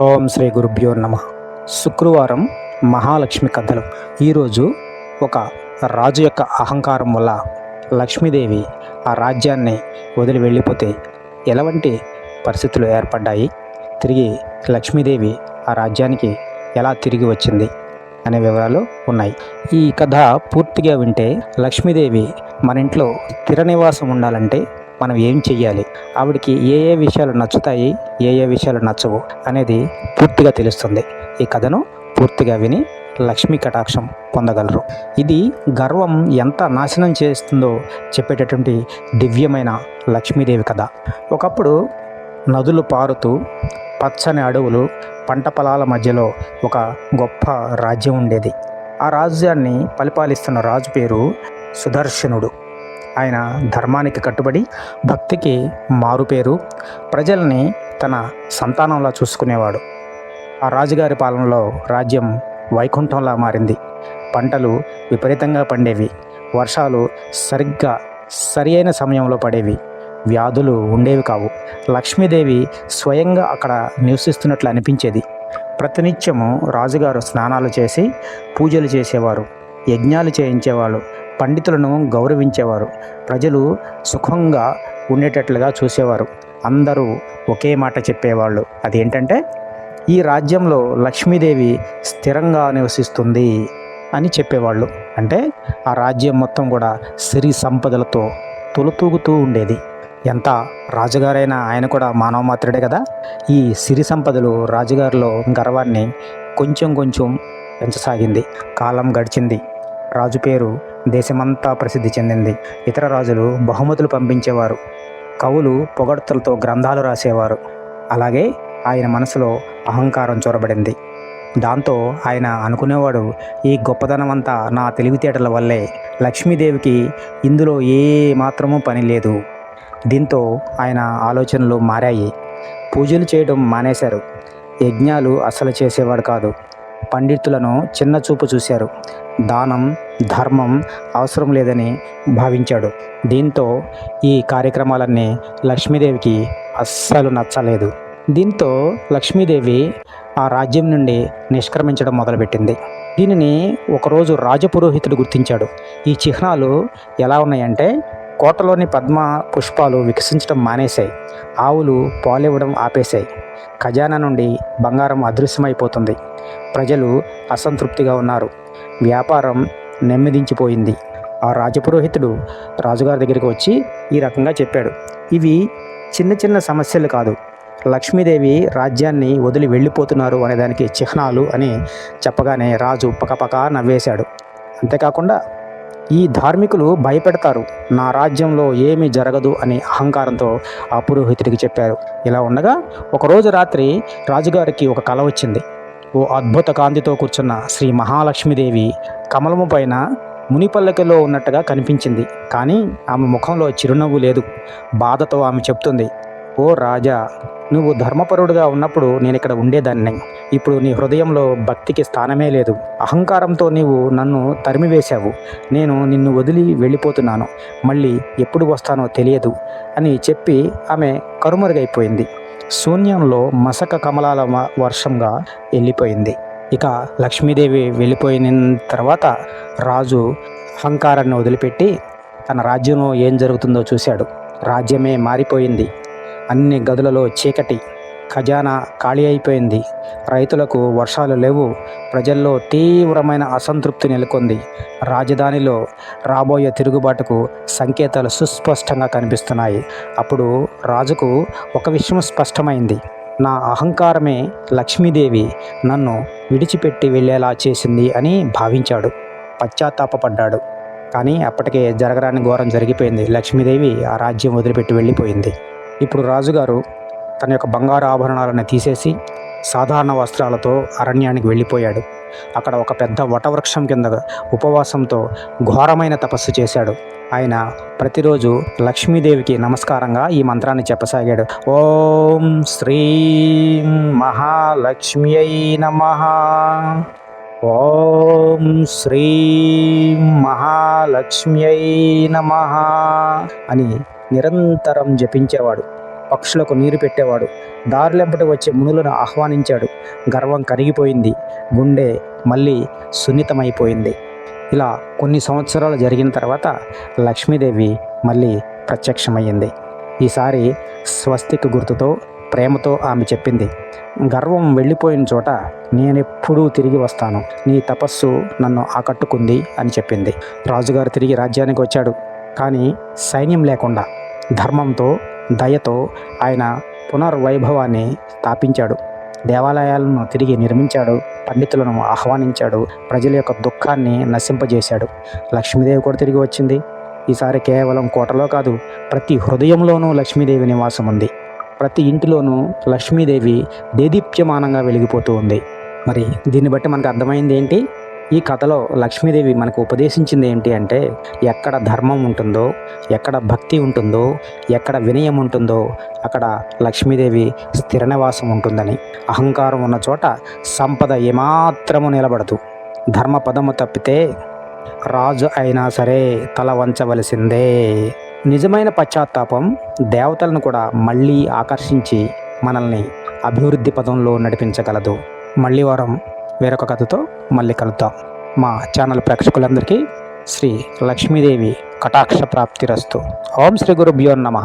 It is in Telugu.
ఓం శ్రీ గురుభ్యో నమ. శుక్రవారం మహాలక్ష్మి కథలు. ఈరోజు ఒక రాజు యొక్క అహంకారం వల్ల లక్ష్మీదేవి ఆ రాజ్యాన్ని వదిలి వెళ్ళిపోతే ఎలాంటి పరిస్థితులు ఏర్పడ్డాయి? తిరిగి లక్ష్మీదేవి ఆ రాజ్యానికి ఎలా తిరిగి వచ్చింది అనే వివరాలు ఉన్నాయి. ఈ కథ పూర్తిగా వింటే లక్ష్మీదేవి మన ఇంట్లో స్థిర నివాసం ఉండాలంటే మనం ఏం చెయ్యాలి? ఆవిడకి ఏ ఏ విషయాలు నచ్చుతాయి ఏ ఏ విషయాలు నచ్చవు అనేది పూర్తిగా తెలుస్తుంది. ఈ కథను పూర్తిగా విని లక్ష్మీ కటాక్షం పొందగలరు. ఇది గర్వం ఎంత నాశనం చేస్తుందో చెప్పేటటువంటి దివ్యమైన లక్ష్మీదేవి కథ. ఒకప్పుడు నదులు పారుతూ పచ్చని అడవులు పంట పొలాల మధ్యలో ఒక గొప్ప రాజ్యం ఉండేది. ఆ రాజ్యాన్ని పరిపాలిస్తున్న రాజు పేరు సుదర్శనుడు. ఆయన ధర్మానికి కట్టుబడి భక్తికి మారుపేరు ప్రజల్ని తన సంతానంలా చూసుకునేవాడు. ఆ రాజుగారి పాలనలో రాజ్యం వైకుంఠంలా మారింది. పంటలు విపరీతంగా పండేవి. వర్షాలు సరిగ్గా సరి అయిన సమయంలో పడేవి. వ్యాధులు ఉండేవి కావు. లక్ష్మీదేవి స్వయంగా అక్కడ నివసిస్తున్నట్లు అనిపించేది. ప్రతినిత్యము రాజుగారు స్నానాలు చేసి పూజలు చేసేవారు. యజ్ఞాలు చేయించేవాళ్ళు. పండితులను గౌరవించేవారు. ప్రజలు సుఖంగా ఉండేటట్లుగా చూసేవారు. అందరూ ఒకే మాట చెప్పేవాళ్ళు. అదేంటంటే ఈ రాజ్యంలో లక్ష్మీదేవి స్థిరంగా నివసిస్తుంది అని చెప్పేవాళ్ళు. అంటే ఆ రాజ్యం మొత్తం కూడా సిరి సంపదలతో తొలుతూగుతూ ఉండేది. ఎంత రాజుగారైనా ఆయన కూడా మానవ మాత్రుడే కదా. ఈ సిరి సంపదలు రాజుగారిలో గర్వాన్ని కొంచెం కొంచెం పెంచసాగింది. కాలం గడిచింది. రాజు పేరు దేశమంతా ప్రసిద్ధి చెందింది. ఇతర రాజులు బహుమతులు పంపించేవారు. కవులు పొగడ్తలతో గ్రంథాలు రాసేవారు. అలాగే ఆయన మనసులో అహంకారం చొరబడింది. దాంతో ఆయన అనుకునేవాడు ఈ గొప్పదనం అంతా నా తెలివితేటల వల్లే లక్ష్మీదేవికి ఇందులో ఏ మాత్రమూ పని లేదు దీంతో ఆయన ఆలోచనలు మారాయి. పూజలు చేయడం మానేశారు. యజ్ఞాలు అసలు చేసేవాడు కాదు. పండితులను చిన్న చూపు చూశారు. దానం ధర్మం అవసరం లేదని భావించాడు. దీంతో ఈ కార్యక్రమాలన్నీ లక్ష్మీదేవికి అస్సలు నచ్చలేదు. దీంతో లక్ష్మీదేవి ఆ రాజ్యం నుండి నిష్క్రమించడం మొదలుపెట్టింది. దీనిని ఒకరోజు రాజపురోహితుడు గుర్తించాడు. ఈ చిహ్నాలు ఎలా ఉన్నాయంటే కోటలోని పద్మ పుష్పాలు వికసించడం మానేశాయి. ఆవులు పాలివ్వడం ఆపేశాయి. ఖజానా నుండి బంగారం అదృశ్యమైపోతుంది. ప్రజలు అసంతృప్తిగా ఉన్నారు. వ్యాపారం నెమ్మదించిపోయింది. ఆ రాజపురోహితుడు రాజుగారి దగ్గరికి వచ్చి ఈ రకంగా చెప్పాడు. ఇవి చిన్న చిన్న సమస్యలు కాదు. లక్ష్మీదేవి రాజ్యాన్ని వదిలి వెళ్ళిపోతున్నారు అనేదానికి చిహ్నాలు అని చెప్పగానే రాజు పకపక నవ్వేశాడు. అంతేకాకుండా ఈ ధార్మికులు భయపెడతారు. నా రాజ్యంలో ఏమీ జరగదు అని అహంకారంతో ఆ పురోహితుడికి చెప్పారు. ఇలా ఉండగా ఒకరోజు రాత్రి రాజుగారికి ఒక కల వచ్చింది. ఓ అద్భుత కాంతితో కూర్చున్న శ్రీ మహాలక్ష్మీదేవి కమలము పైన మునిపల్లకిలో ఉన్నట్టుగా కనిపించింది. కానీ ఆమె ముఖంలో చిరునవ్వు లేదు. బాధతో ఆమె చెప్తుంది ఓ రాజా నువ్వు ధర్మపరుడుగా ఉన్నప్పుడు నేను ఇక్కడ ఉండేదాన్ని. ఇప్పుడు నీ హృదయంలో భక్తికి స్థానమే లేదు. అహంకారంతో నీవు నన్ను తరిమివేశావు. నేను నిన్ను వదిలి వెళ్ళిపోతున్నాను. మళ్ళీ ఎప్పుడు వస్తానో తెలియదు అని చెప్పి ఆమె కరుమరుగైపోయింది. శూన్యంలో మసక కమలాల వ- వర్షంగా వెళ్ళిపోయింది. ఇక లక్ష్మీదేవి వెళ్ళిపోయిన తర్వాత రాజు అహంకారాన్ని వదిలిపెట్టి తన రాజ్యంలో ఏం జరుగుతుందో చూశాడు. రాజ్యమే మారిపోయింది. అన్ని గదులలో చీకటి ఖజానా ఖాళీ అయిపోయింది. రైతులకు వర్షాలు లేవు. ప్రజల్లో తీవ్రమైన అసంతృప్తి నెలకొంది. రాజధానిలో రాబోయే తిరుగుబాటుకు సంకేతాలు సుస్పష్టంగా కనిపిస్తున్నాయి. అప్పుడు రాజుకు ఒక విషయం స్పష్టమైంది. నా అహంకారమే లక్ష్మీదేవి నన్ను విడిచిపెట్టి వెళ్ళేలా చేసింది అని భావించాడు. పశ్చాత్తాపపడ్డాడు. కానీ అప్పటికే జరగరాని ఘోరం జరిగిపోయింది. లక్ష్మీదేవి ఆ రాజ్యం వదిలిపెట్టి వెళ్ళిపోయింది. ఇప్పుడు రాజుగారు తన యొక్క బంగారు ఆభరణాలను తీసేసి సాధారణ వస్త్రాలతో అరణ్యానికి వెళ్ళిపోయాడు. అక్కడ ఒక పెద్ద వటవృక్షం కింద ఉపవాసంతో ఘోరమైన తపస్సు చేశాడు. ఆయన ప్రతిరోజు లక్ష్మీదేవికి నమస్కారంగా ఈ మంత్రాన్ని చెప్పసాగాడు. ఓం శ్రీం మహాలక్ష్మ్యై నమ. ఓం శ్రీం మహాలక్ష్మ్యై నమ అని నిరంతరం జపించేవాడు. పక్షులకు నీరు పెట్టేవాడు. దారులెంపటి వచ్చే మునులను ఆహ్వానించాడు. గర్వం కరిగిపోయింది. గుండె మళ్ళీ సున్నితమైపోయింది. ఇలా కొన్ని సంవత్సరాలు జరిగిన తర్వాత లక్ష్మీదేవి మళ్ళీ ప్రత్యక్షమయ్యింది. ఈసారి స్వస్తిక్ గుర్తుతో ప్రేమతో ఆమె చెప్పింది గర్వం వెళ్ళిపోయిన చోట నేనెప్పుడూ తిరిగి వస్తాను. నీ తపస్సు నన్ను ఆకట్టుకుంది అని చెప్పింది. రాజుగారు తిరిగి రాజ్యానికి వచ్చాడు. కానీ సైన్యం లేకుండా ధర్మంతో దయతో ఆయన పునర్వైభవాన్ని స్థాపించాడు. దేవాలయాలను తిరిగి నిర్మించాడు పండితులను ఆహ్వానించాడు ప్రజల యొక్క దుఃఖాన్ని నశింపజేశాడు. లక్ష్మీదేవి కూడా తిరిగి వచ్చింది. ఈసారి కేవలం కోటలో కాదు ప్రతి హృదయంలోనూ లక్ష్మీదేవి నివాసం ఉంది. ప్రతి ఇంటిలోనూ లక్ష్మీదేవి దేదీప్యమానంగా వెలిగిపోతూ ఉంది. మరి దీన్ని బట్టి మనకు అర్థమైంది ఏంటి? ఈ కథలో లక్ష్మీదేవి మనకు ఉపదేశించింది ఏంటి అంటే ఎక్కడ ధర్మం ఉంటుందో ఎక్కడ భక్తి ఉంటుందో ఎక్కడ వినయం ఉంటుందో అక్కడ లక్ష్మీదేవి స్థిర నివాసం ఉంటుందని. అహంకారం ఉన్న చోట సంపద ఏమాత్రము నిలబడదు. ధర్మ పదము తప్పితే రాజు అయినా సరే తల వంచవలసిందే. నిజమైన పశ్చాత్తాపం దేవతలను కూడా మళ్ళీ ఆకర్షించి మనల్ని అభివృద్ధి పదంలో నడిపించగలదు. మళ్ళీ వారం వేరొక కథతో మళ్ళీ కలుద్దాం. మా ఛానల్ ప్రేక్షకులందరికీ శ్రీ లక్ష్మీదేవి కటాక్ష ప్రాప్తిరస్తు. ఓం శ్రీ గురుభ్యో నమ.